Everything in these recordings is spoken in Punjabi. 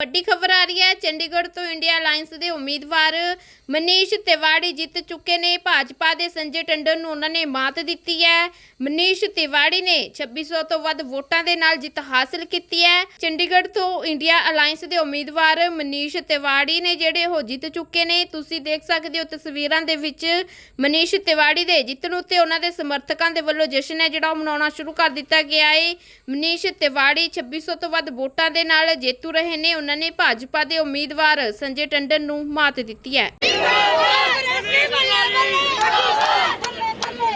ਵੱਡੀ ਖਬਰ ਆ ਰਹੀ ਹੈ, ਚੰਡੀਗੜ੍ਹ ਤੋਂ ਇੰਡੀਆ ਅਲਾਈਅੰਸ ਦੇ ਉਮੀਦਵਾਰ ਮਨੀਸ਼ ਤਿਵਾੜੀ ਜਿੱਤ ਚੁੱਕੇ ਨੇ। ਭਾਜਪਾ ਦੇ ਸੰਜੇ ਟੰਡਨ ਨੂੰ ਉਹਨਾਂ ਨੇ ਮਾਤ ਦਿੱਤੀ ਹੈ। ਮਨੀਸ਼ ਤਿਵਾੜੀ ਨੇ 2600 ਤੋਂ ਵੱਧ ਵੋਟਾਂ ਦੇ ਨਾਲ ਜਿੱਤ ਹਾਸਲ ਕੀਤੀ ਹੈ। ਚੰਡੀਗੜ੍ਹ ਤੋਂ ਇੰਡੀਆ ਅਲਾਈਅੰਸ ਦੇ ਉਮੀਦਵਾਰ ਮਨੀਸ਼ ਤਿਵਾੜੀ ਨੇ ਜਿਹੜੇ ਉਹ ਜਿੱਤ ਚੁੱਕੇ ਨੇ, ਤੁਸੀਂ ਦੇਖ ਸਕਦੇ ਹੋ ਤਸਵੀਰਾਂ ਦੇ ਵਿੱਚ ਮਨੀਸ਼ ਤਿਵਾੜੀ ਦੇ ਜਿੱਤਣ ਉੱਤੇ ਉਹਨਾਂ ਦੇ ਸਮਰਥਕਾਂ ਦੇ ਵੱਲੋਂ ਜਸ਼ਨ ਹੈ, ਜਿਹੜਾ ਉਹ ਮਨਾਉਣਾ ਸ਼ੁਰੂ ਕਰ ਦਿੱਤਾ ਗਿਆ ਹੈ ਮਨੀਸ਼ ਤਿਵਾੜੀ 2600 ਤੋਂ ਵੱਧ ਵੋਟਾਂ ਦੇ ਨਾਲ ਜੇਤੂ ਰਹੇ ਨੇ। ਉਹਨਾਂ ਨੇ ਭਾਜਪਾ ਦੇ ਉਮੀਦਵਾਰ ਸੰਜੇ ਟੰਡਨ ਨੂੰ ਮਾਤ ਦਿੱਤੀ ਹੈ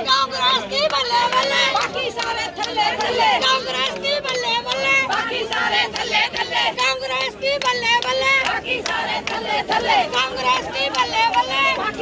ਕਾਂਗਰਸ ਦੀ ਬੱਲੇ ਬੱਲੇ ਬਾਕੀ ਸਾਰੇ ਥੱਲੇ ਥੱਲੇ ਕਾਂਗਰਸ ਦੀ ਬੱਲੇ ਬੱਲੇ ਬਾਕੀ ਸਾਰੇ ਥੱਲੇ ਥੱਲੇ ਕਾਂਗਰਸ ਦੀ ਬੱਲੇ ਬੱਲੇ ਬਾਕੀ ਸਾਰੇ ਥੱਲੇ ਥੱਲੇ ਕਾਂਗਰਸ ਦੀ ਬੱਲੇ ਬੱਲੇ ਬਾਕੀ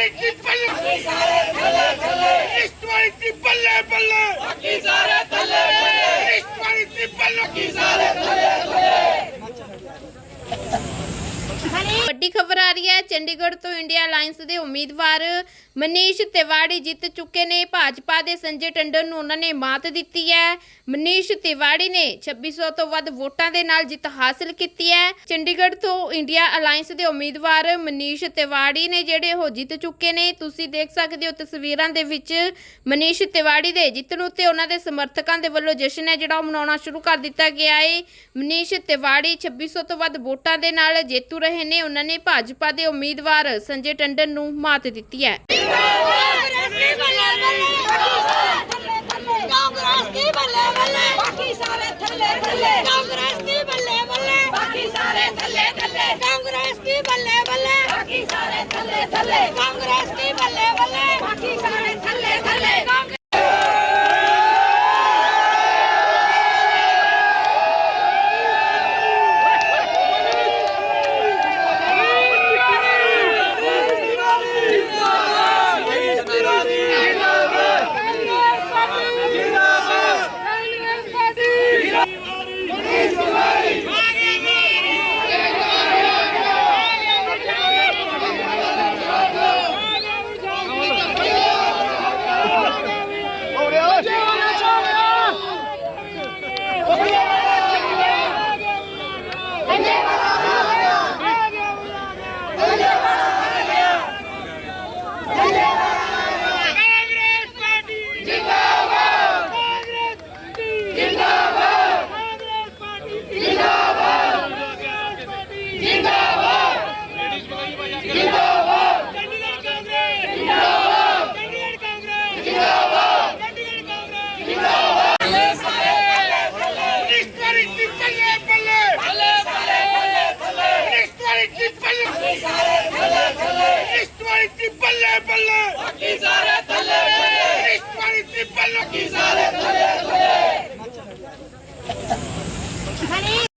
ਨਿਸ਼ਤਰੀ ਦੀ ਬੱਲੇ ਸਾਰੇ ਥੱਲੇ ਥੱਲੇ ਨਿਸ਼ਤਰੀ ਦੀ ਬੱਲੇ ਬੱਲੇ ਬਾਕੀ ਸਾਰੇ ਥੱਲੇ ਥੱਲੇ ਨਿਸ਼ਤਰੀ ਦੀ ਬੱਲੇ ਬਾਕੀ ਸਾਰੇ ਵੱਡੀ ਖਬਰ ਆ ਰਹੀ ਹੈ, ਚੰਡੀਗੜ੍ਹ ਤੋਂ ਇੰਡੀਆ ਅਲਾਈਅੰਸ ਦੇ ਉਮੀਦਵਾਰ ਮਨੀਸ਼ ਤਿਵਾੜੀ ਜਿੱਤ ਚੁੱਕੇ ਨੇ। ਭਾਜਪਾ ਦੇ ਸੰਜੇ ਟੰਡਨ ਨੂੰ ਉਹਨਾਂ ਨੇ ਮਾਤ ਦਿੱਤੀ ਹੈ। ਮਨੀਸ਼ ਤਿਵਾੜੀ ਨੇ 2600 ਤੋਂ ਵੱਧ ਵੋਟਾਂ ਦੇ ਨਾਲ ਜਿੱਤ ਹਾਸਲ ਕੀਤੀ ਹੈ। ਚੰਡੀਗੜ੍ਹ ਤੋਂ ਇੰਡੀਆ ਅਲਾਈਅੰਸ ਦੇ ਉਮੀਦਵਾਰ ਮਨੀਸ਼ ਤਿਵਾੜੀ ਨੇ ਜਿਹੜੇ ਉਹ ਜਿੱਤ ਚੁੱਕੇ ਨੇ। ਤੁਸੀਂ ਦੇਖ ਸਕਦੇ ਹੋ ਤਸਵੀਰਾਂ ਦੇ ਵਿੱਚ ਮਨੀਸ਼ ਤਿਵਾੜੀ ਦੇ ਜਿੱਤਣ ਉੱਤੇ ਉਹਨਾਂ ਦੇ ਸਮਰਥਕਾਂ ਦੇ ਵੱਲੋਂ ਜਸ਼ਨ ਹੈ, ਜਿਹੜਾ ਉਹ ਮਨਾਉਣਾ ਸ਼ੁਰੂ ਕਰ ਦਿੱਤਾ ਗਿਆ ਹੈ ਮਨੀਸ਼ ਤਿਵਾੜੀ 2600 ਤੋਂ ਵੱਧ ਵੋਟਾਂ ਦੇ ਨਾਲ ਜੇਤੂ ਰਹੇ ਨੇ। ਉਹਨਾਂ ਨੇ ਭਾਜਪਾ ਦੇ ਉਮੀਦਵਾਰ ਸੰਜੇ ਟੰਡਨ ਨੂੰ ਮਾਤ ਦਿੱਤੀ ਹੈ। ਕਾਂਗਰਸ ਦੀ ਬੱਲੇ ਬੱਲੇ ਕਾਂਗਰਸ ਦੀ ਬੱਲੇ ਬੱਲੇ? ਬਾਕੀ ਸਾਰੇ ਥੱਲੇ ਥੱਲੇ ਕਾਂਗਰਸ ਦੀ ਬੱਲੇ ਬੱਲੇ? ਬਾਕੀ ਸਾਰੇ ਥੱਲੇ ਥੱਲੇ ਕਾਂਗਰਸ ਦੀ ਬੱਲੇ ਬੱਲੇ ਬਾਕੀ ਸਾਰੇ ਥੱਲੇ ਥੱਲੇ ਕਾਂਗਰਸ ਦੀ ਬੱਲੇ ਬੱਲੇ ਬਾਕੀ ਸਾਰੇ ਥੱਲੇ ਥੱਲੇ ਕਾਂਗਰਸ ਕਾਂਗਰਸ ਪਾਰਟੀ ਜਿੰਦਾਬਾਦ ਕਾਂਗਰਸ ਪਾਰਟੀ ਜਿੰਦਾਬਾਦ ਕਾਂਗਰਸ ਪਾਰਟੀ ਜਿੰਦਾਬਾਦ ਕਾਂਗਰਸ ਪਾਰਟੀ ਜਿੰਦਾਬਾਦ ਜਿੰਦਾਬਾਦ ਚੰਡੀਗੜ੍ਹ ਕਾਂਗਰਸ ਜਿੰਦਾਬਾਦ ਚੰਡੀਗੜ੍ਹ ਕਾਂਗਰਸ ਜਿੰਦਾਬਾਦ ਚੰਡੀਗੜ੍ਹ ਕਾਂਗਰਸ ਜਿੰਦਾਬਾਦ ਨਿਸ਼ਤਰੀ ਦੀ ਬੱਲੇ ਬੱਲੇ ਬੱਲੇ ਬੱਲੇ ਬੱਲੇ ਨਿਸ਼ਤਰੀ ਦੀ ਬੱਲੇ ਸਾਰੇ ਥੱਲੇ ਥੱਲੇ ਨਿਸ਼ਤਰੀ ਦੀ ਬੱਲੇ